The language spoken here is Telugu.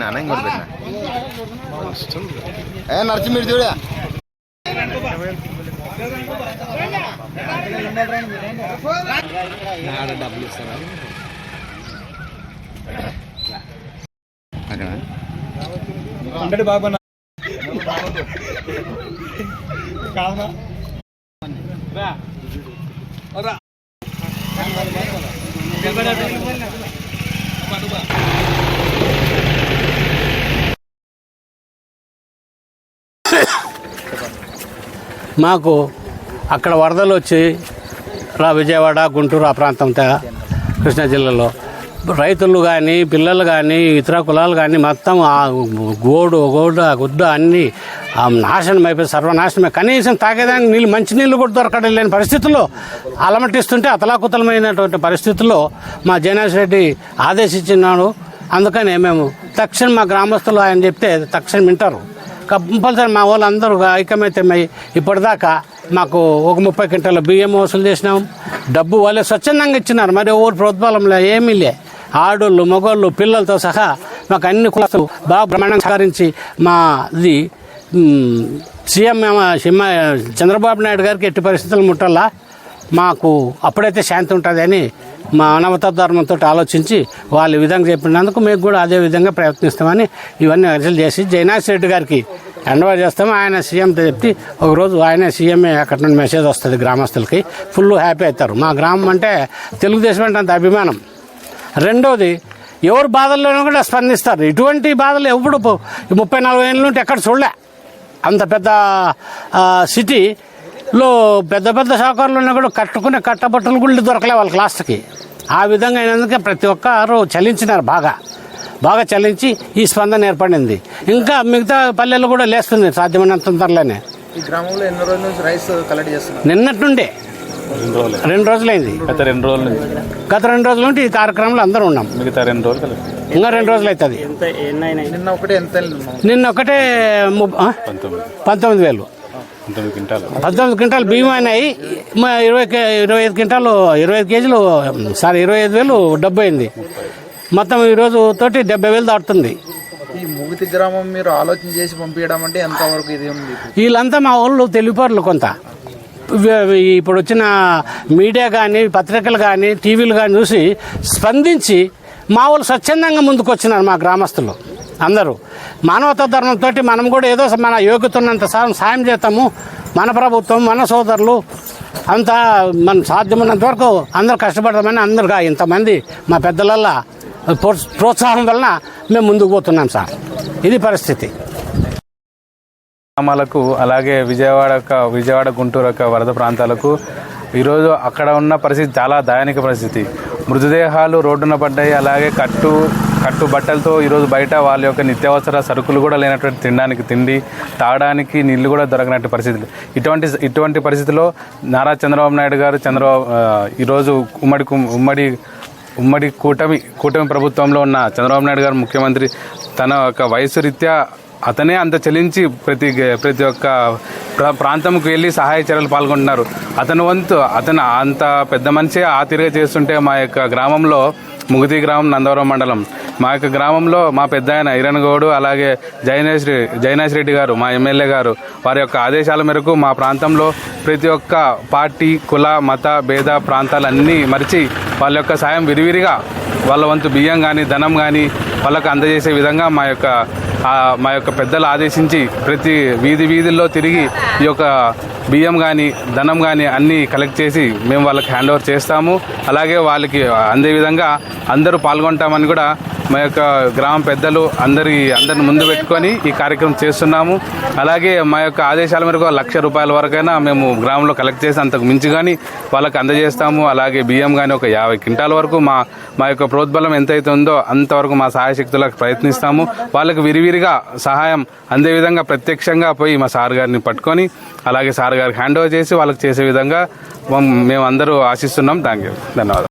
నాన్న ఇంకోటి పెట్టిన? ఏ నడిచి మీరు చూడ డబ్బులు ఇస్తారా ఉండడు బాబా మాకు అక్కడ వరదలు వచ్చి విజయవాడ గుంటూరు ఆ ప్రాంతంతో కృష్ణా జిల్లాలో. రైతులు కానీ పిల్లలు కానీ ఇతర కులాలు కానీ మొత్తం ఆ గోడు గోడ గుడ్డ అన్నీ ఆ నాశనం అయిపోయి సర్వనాశనమే. కనీసం తాగేదానికి నీళ్ళు మంచి నీళ్ళు కూడా దొరకడం లేని పరిస్థితుల్లో అలమటిస్తుంటే అతలాకుతలమైనటువంటి పరిస్థితుల్లో మా జయనాథ్ రెడ్డి ఆదేశించినాడు. అందుకనే మేము తక్షణం మా గ్రామస్తులు ఆయన చెప్తే తక్షణం వింటారు. కంపల్సరీ మా వాళ్ళు అందరూ ఐకమత్యమై ఇప్పటిదాకా మాకు ఒక ముప్పై క్వింటాల బియ్యం వసూలు చేసినాం. డబ్బు వాళ్ళే స్వచ్ఛందంగా ఇచ్చినారు. మరి ఎవరు ప్రోద్బలంలో? ఏమీ లే. ఆడోళ్ళు మగోళ్ళు పిల్లలతో సహా మాకు అన్ని కులాసులు బాగా బ్రహ్మాండంగా సహకరించి మాది సీఎం సిమ్మ చంద్రబాబు నాయుడు గారికి ఎట్టి పరిస్థితులు ముట్టల్లా? మాకు అప్పుడైతే శాంతి ఉంటుంది అని మా మానవతా ధర్మంతో ఆలోచించి వాళ్ళు విధంగా చెప్పినందుకు మేము కూడా అదే విధంగా ప్రయత్నిస్తామని ఇవన్నీ అర్జీలు చేసి జైనాథ్ రెడ్డి గారికి ఎండవా చేస్తాము. ఆయన సీఎంతో చెప్పి ఒకరోజు ఆయన సీఎంఏ అక్కడ నుండి మెసేజ్ వస్తుంది గ్రామస్తులకి. ఫుల్ హ్యాపీ అవుతారు. మా గ్రామం అంటే తెలుగుదేశం అంటే అంత అభిమానం. రెండోది ఎవరు బాధల్లోనూ కూడా స్పందిస్తారు. ఇటువంటి బాధలు ఎప్పుడు ముప్పై నలభై ఏళ్ళ నుండి ఎక్కడ చూడలే. అంత పెద్ద సిటీలో పెద్ద పెద్ద షాకారులు ఉన్నా కూడా కట్టుకునే కట్టబట్టలు కూడా దొరకలే వాళ్ళ క్లాస్కి ఆ విధంగా అయినందుకే ప్రతి ఒక్కరు చలించినారు బాగా. బాగా చలించి ఈ స్పందన ఏర్పడింది. ఇంకా మిగతా పల్లెలు కూడా లేస్తుంది సాధ్యమైనంత తొందరలోనే. ఈ గ్రామంలో ఎన్నో రోజుల నుంచి రైస్ కలెక్ట్ చేస్తున్నారు. నిన్నటి నుండే. రెండు రోజులైంది. గత రెండు రోజుల నుంచి. గత రెండు రోజుల నుండి ఈ కార్యక్రమంలో అందరూ ఉన్నాం. మిగతా రెండు రోజులు కలిపి. ఇంకా రెండు రోజులు అవుతుంది నిన్న ఒకటే ఎంత వెళ్ళింది? నిన్న ఒకటే ము- ఆ? పంతొమ్మిది. పంతొమ్మిది వేలు. పంతొమ్మిది క్వింటాలు. పంతొమ్మిది క్వింటాలు బియ్యం అయినాయి. మా ఇరవై కే- ఇరవై ఐదు క్వింటాలు ఇరవై ఐదు కేజీలు సారీ ఇరవై ఐదు వేలు డబ్బు అయింది. మొత్తం ఈ రోజు తోటి డెబ్బై వేలు దాటుతుంది. ఈ ముగితి గ్రామం మీరు ఆలోచన చేసి పంపించడం అంటే ఎంతవరకు ఇది ఉంది? వీళ్ళంతా మా వాళ్ళు తెలివిపరులు కొంత. ఇప్పుడు వచ్చిన మీడియా కానీ పత్రికలు కానీ టీవీలు కానీ చూసి స్పందించి మా వాళ్ళు స్వచ్ఛందంగా ముందుకొచ్చినారు మా గ్రామస్తులు అందరూ. మానవతా ధర్మంతో మనం కూడా ఏదో మన యోగ్యత ఉన్నంత సా- సాయం చేస్తాము. మన ప్రభుత్వం మన సోదరులు అంతా మన సాధ్యమైనంత వరకు అందరూ కష్టపడతామని అందరుగా ఇంతమంది మా పెద్దలల్లా ప్రోత్స- ప్రోత్సాహం వలన మేము ముందుకు పోతున్నాం సార్. ఇది పరిస్థితి. గ్రామాలకు అలాగే విజయవాడ యొక్క- విజయవాడ గుంటూరు యొక్క వరద ప్రాంతాలకు ఈరోజు అక్కడ ఉన్న పరిస్థితి చాలా దయానిక పరిస్థితి. మృతదేహాలు రోడ్డున పడ్డాయి అలాగే కట్టు కట్టు బట్టలతో ఈరోజు బయట వాళ్ళ యొక్క నిత్యావసర సరుకులు కూడా లేనటువంటి తినడానికి తిండి తాగడానికి నీళ్ళు కూడా దొరకనటువంటి పరిస్థితులు. ఇటువంటి ఇటువంటి పరిస్థితిలో నారా చంద్రబాబు నాయుడు గారు చంద్రబాబు ఈరోజు ఉమ్మడి ఉమ్మడి ఉమ్మడి కూటమి కూటమి ప్రభుత్వంలో ఉన్న చంద్రబాబు నాయుడు గారు ముఖ్యమంత్రి తన యొక్క వయసు రీత్యా అతనే అంత చెల్లించి ప్రతి ప్రతి ఒక్క ప్రాంతంకు వెళ్ళి సహాయ చర్యలు పాల్గొంటున్నారు. అతని వంతు అతను అంత పెద్ద మనిషి ఆతిరిగా చేస్తుంటే మా యొక్క గ్రామంలో ముగుతి గ్రామం నందవరం మండలం. మా యొక్క గ్రామంలో మా పెద్ద ఆయన ఇరణగౌడు అలాగే జైనేష్ రె- జైనేష్ రెడ్డి గారు మా ఎమ్మెల్యే గారు వారి యొక్క ఆదేశాల మేరకు మా ప్రాంతంలో ప్రతి ఒక్క పార్టీ కుల మత భేద ప్రాంతాలన్నీ మరిచి వాళ్ళ యొక్క సాయం విరివిరిగా వాళ్ళ వంతు బియ్యం కానీ ధనం కానీ వాళ్ళకు అందజేసే విధంగా మా యొక్క మా యొక్క పెద్దలు ఆదేశించి ప్రతి వీధి వీధుల్లో తిరిగి ఈ యొక్క బియ్యం కానీ ధనం కానీ అన్నీ కలెక్ట్ చేసి మేము వాళ్ళకి హ్యాండ్ ఓవర్ చేస్తాము. అలాగే వాళ్ళకి అందే విధంగా అందరూ పాల్గొంటామని కూడా మా యొక్క గ్రామ పెద్దలు అందరి అందరిని ముందు పెట్టుకొని ఈ కార్యక్రమం చేస్తున్నాము. అలాగే మా యొక్క ఆదేశాల మేరకు లక్ష రూపాయల వరకైనా మేము గ్రామంలో కలెక్ట్ చేసి అంతకు మించి కానీ వాళ్ళకి అందజేస్తాము. అలాగే బియ్యం కానీ ఒక యాభై క్వింటాల వరకు మా మా యొక్క ప్రోద్బలం ఎంతైతే ఉందో అంతవరకు మా సహాయ శక్తులకు ప్రయత్నిస్తాము. వాళ్ళకి విరివిరిగా సహాయం అందే విధంగా ప్రత్యక్షంగా పోయి మా సార్ గారిని పట్టుకొని అలాగే సార్ గారికి హ్యాండ్ ఓవర్ చేసి వాళ్ళకి చేసే విధంగా మేము అందరూ ఆశిస్తున్నాం. థ్యాంక్ యూ ధన్యవాదాలు.